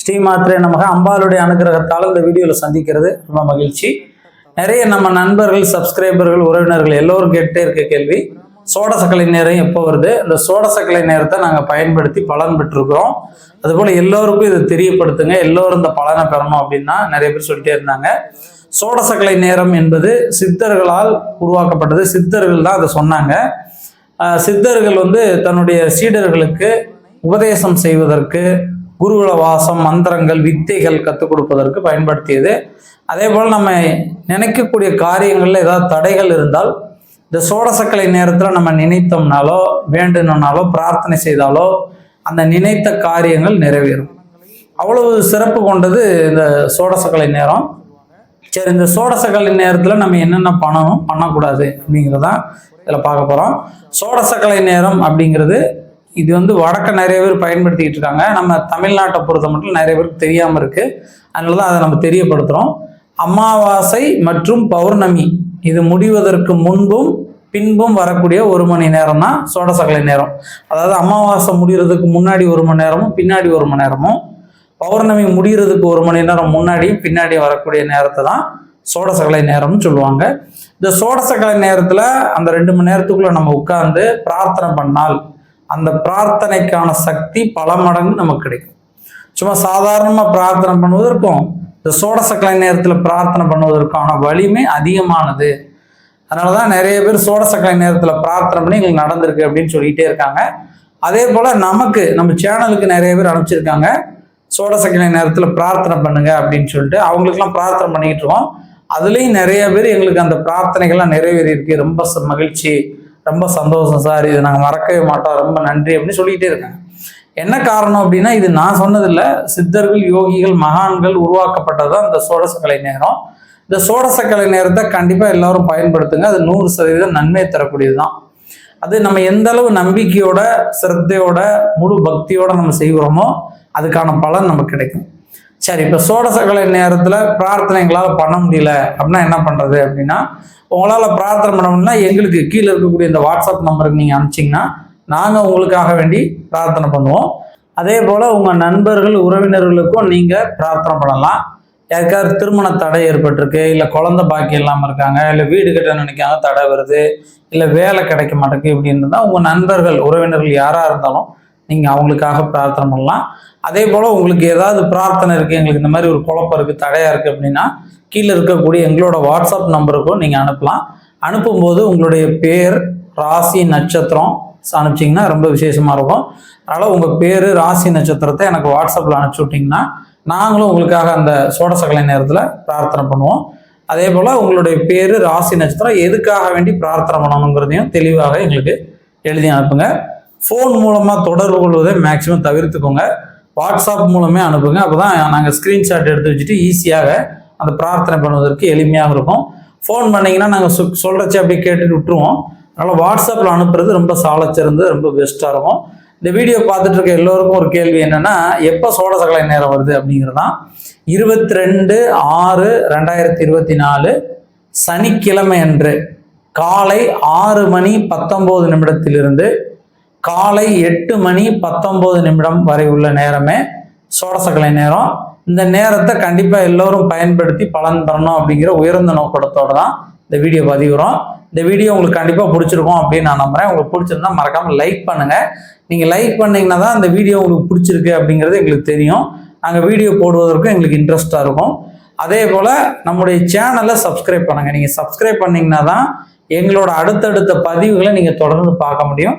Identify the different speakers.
Speaker 1: ஸ்ரீமாத்ரே நமக. அம்பாளுடைய அனுகிரகத்தால் இந்த வீடியோவில் சந்திக்கிறது. ரொம்ப மகிழ்ச்சி. நிறைய நம்ம நண்பர்கள் சப்ஸ்கிரைபர்கள் உறவினர்கள் எல்லோரும் கேட்டே இருக்க கேள்வி. சோடசக்கலை நேரம் எப்போ வருது? இந்த சோடசக்கலை நேரத்தை நாங்கள் பயன்படுத்தி பலன் பெற்றிருக்கிறோம். அதுபோல் எல்லோருக்கும் இதை தெரியப்படுத்துங்க. எல்லோரும் இந்த பலனை பெறணும் அப்படின்னா நிறைய பேர் சொல்லிட்டே இருந்தாங்க. சோடசக்கலை நேரம் என்பது சித்தர்களால் உருவாக்கப்பட்டது. சித்தர்கள் தான் அதை சொன்னாங்க. சித்தர்கள் வந்து தன்னுடைய சீடர்களுக்கு உபதேசம் செய்வதற்கு குருகுல வாசம் மந்திரங்கள் வித்தைகள் கற்றுக் கொடுப்பதற்கு பயன்படுத்தியது. அதே போல் நம்ம நினைக்கக்கூடிய காரியங்களில் ஏதாவது தடைகள் இருந்தால் இந்த சோடசக்கலை நேரத்தில் நம்ம நினைத்தோம்னாலோ வேண்டணும்னாலோ பிரார்த்தனை செய்தாலோ அந்த நினைத்த காரியங்கள் நிறைவேறும். அவ்வளவு சிறப்பு கொண்டது இந்த சோடசக்கலை நேரம். சரி இந்த சோடசக்கலை நேரத்தில் நம்ம என்னென்ன பண்ணணும்? பண்ணக்கூடாது அப்படிங்கிறதான் இதில் பார்க்க போகிறோம் சோடசக்கலை நேரம் அப்படிங்கிறது இது வந்து வடக்க நிறைய பேர் பயன்படுத்திக்கிட்டு இருக்காங்க. நம்ம தமிழ்நாட்டை பொறுத்த மட்டும் நிறைய பேருக்கு தெரியாமல் இருக்குது அதனால தான் அதை நம்ம தெரியப்படுத்துகிறோம் அமாவாசை மற்றும் பௌர்ணமி இது முடிவதற்கு முன்பும் பின்பும் வரக்கூடிய ஒரு மணி நேரம் தான் சோடசக்கலை நேரம். அதாவது அமாவாசை முடிகிறதுக்கு முன்னாடி ஒரு மணி நேரமும் பின்னாடி ஒரு மணி நேரமும் பௌர்ணமி முடிகிறதுக்கு ஒரு மணி நேரம் முன்னாடியும் பின்னாடியும் வரக்கூடிய நேரத்தை தான் சோடசக்கலை நேரம்னு சொல்லுவாங்க. இந்த சோடசக்கலை நேரத்தில் அந்த ரெண்டு மணி நேரத்துக்குள்ளே நம்ம உட்கார்ந்து பிரார்த்தனை பண்ணால் அந்த பிரார்த்தனைக்கான சக்தி பல மடங்கு நமக்கு கிடைக்கும். சும்மா சாதாரணமாக பிரார்த்தனை பண்ணுவதற்கும் இந்த சோடசக்கலை நேரத்தில் பிரார்த்தனை பண்ணுவதற்கான வலிமை அதிகமானது. அதனால தான் நிறைய பேர் சோடசக்கலை நேரத்தில் பிரார்த்தனை பண்ணி எங்களுக்கு நடந்திருக்கு அப்படின்னு சொல்லிகிட்டே இருக்காங்க. அதே போல் நமக்கு நம்ம சேனலுக்கு நிறைய பேர் அனுப்பிச்சிருக்காங்க. சோடசக்கலை நேரத்தில் பிரார்த்தனை பண்ணுங்க அப்படின்னு சொல்லிட்டு அவங்களுக்கெல்லாம் பிரார்த்தனை பண்ணிக்கிட்டு இருக்கோம். அதுலேயும் நிறைய பேர் எங்களுக்கு அந்த பிரார்த்தனைகள்லாம் நிறைவேறி இருக்கு ரொம்ப ச- மகிழ்ச்சி. ரொம்ப சந்தோஷம் சார் இது நாங்கள் மறக்கவே மாட்டோம் ரொம்ப நன்றி அப்படின்னு சொல்லிக்கிட்டே இருக்காங்க என்ன காரணம் அப்படின்னா இது நான் சொன்னதில்ல சித்தர்கள் யோகிகள் மகான்கள் உருவாக்கப்பட்டது தான் இந்த சோடசக்கலை நேரம். இந்த சோடசக்கலை நேரத்தை கண்டிப்பாக எல்லாரும் பயன்படுத்துங்க அது நூறு சதவீதம் நன்மை தரக்கூடியது தான் அது நம்ம எந்த அளவு நம்பிக்கையோட சிரத்தையோட முழு பக்தியோட நம்ம செய்கிறோமோ அதுக்கான பலன் நமக்கு கிடைக்கும். சரி இப்போ சோடசக்கலை நேரத்தில் பிரார்த்தனை எங்களால் பண்ண முடியல. அப்படின்னா என்ன பண்ணுறது அப்படின்னா உங்களால் பிரார்த்தனை பண்ண முடியல எங்களுக்கு கீழே இருக்கக்கூடிய இந்த வாட்ஸ்அப் நம்பருக்கு நீங்கள் அனுப்பிச்சிங்கன்னா நாங்கள் உங்களுக்காக வேண்டி பிரார்த்தனை பண்ணுவோம். அதே போல் உங்கள் நண்பர்கள் உறவினர்களுக்கும் நீங்கள் பிரார்த்தனை பண்ணலாம். யாருக்காவது திருமண தடை ஏற்பட்டிருக்கு இல்லை குழந்தை பாக்கி இல்லாமல் இருக்காங்க இல்லை வீடு கட்ட நினைக்காத தடை வருது இல்லை வேலை கிடைக்க மாட்டேங்குது இப்படின்னு தான் உங்கள் நண்பர்கள் உறவினர்கள் யாராக இருந்தாலும் நீங்கள் அவங்களுக்காக பிரார்த்தனை பண்ணலாம். அதே போல் உங்களுக்கு ஏதாவது பிரார்த்தனை இருக்குது எங்களுக்கு இந்த மாதிரி ஒரு குழப்பம் இருக்குது தடையாக இருக்குது அப்படின்னா கீழே இருக்கக்கூடிய எங்களோட வாட்ஸ்அப் நம்பருக்கும் நீங்கள் அனுப்பலாம். அனுப்பும்போது உங்களுடைய பேர் ராசி நட்சத்திரம் அனுப்பிச்சிங்கன்னா ரொம்ப விசேஷமாக இருக்கும். அதனால் உங்கள் பேர் ராசி நட்சத்திரத்தை எனக்கு வாட்ஸ்அப்பில் அனுப்பிச்சி விட்டிங்கன்னா நாங்களும் உங்களுக்காக அந்த சோடசக்கலை நேரத்தில் பிரார்த்தனை பண்ணுவோம். அதே போல் உங்களுடைய பேர் ராசி நட்சத்திரம் எதுக்காக வேண்டி பிரார்த்தனை பண்ணணுங்கிறதையும் தெளிவாக எங்களுக்கு எழுதி அனுப்புங்க. ஃபோன் மூலமாக தொடர்பு கொள்வதை மேக்ஸிமம் தவிர்த்துக்கோங்க. வாட்ஸ்அப் மூலமே அனுப்புங்க. அப்போ தான் நாங்கள் ஸ்க்ரீன்ஷாட் எடுத்து வச்சுட்டு ஈஸியாக அந்த பிரார்த்தனை பண்ணுவதற்கு எளிமையாக இருக்கும். ஃபோன் பண்ணிங்கன்னா நாங்கள் சொ சொல்கிறச்சி அப்படியே கேட்டுட்டு விட்டுருவோம். அதனால் வாட்ஸ்அப்பில் அனுப்புறது ரொம்ப சாலச்சிறந்து ரொம்ப பெஸ்ட்டாக இருக்கும். இந்த வீடியோ பார்த்துட்டு இருக்க எல்லோருக்கும் ஒரு கேள்வி என்னென்னா எப்போ சோடசக்கலை நேரம் வருது அப்படிங்கிறதான். இருபத்தி ரெண்டு ஆறு ரெண்டாயிரத்தி இருபத்தி நாலு சனிக்கிழமை அன்று காலை ஆறு மணி பத்தொம்போது நிமிடத்திலிருந்து காலை எட்டு மணி பத்தொம்போது நிமிடம் வரை உள்ள நேரமே சோடசக்கலை நேரம். இந்த நேரத்தை கண்டிப்பாக எல்லோரும் பயன்படுத்தி பலன் பெறணும் அப்படிங்கிற உயர்ந்த நோக்கத்தோடு தான் இந்த வீடியோ பதிவுறோம். இந்த வீடியோ உங்களுக்கு கண்டிப்பாக பிடிச்சிருக்கும் அப்படின்னு நான் நம்புகிறேன் உங்களுக்கு பிடிச்சிருந்தா மறக்காமல் லைக் பண்ணுங்கள் நீங்கள் லைக் பண்ணிங்கன்னா தான் இந்த வீடியோ உங்களுக்கு பிடிச்சிருக்கு அப்படிங்கிறது எங்களுக்கு தெரியும். நாங்கள் வீடியோ போடுவதற்கும் எங்களுக்கு இன்ட்ரெஸ்ட்டாக இருக்கும். அதே போல் நம்முடைய சேனலை சப்ஸ்கிரைப் பண்ணுங்கள் நீங்கள் சப்ஸ்கிரைப் பண்ணிங்கன்னா தான் எங்களோட அடுத்தடுத்த பதிவுகளை நீங்கள் தொடர்ந்து பார்க்க முடியும்.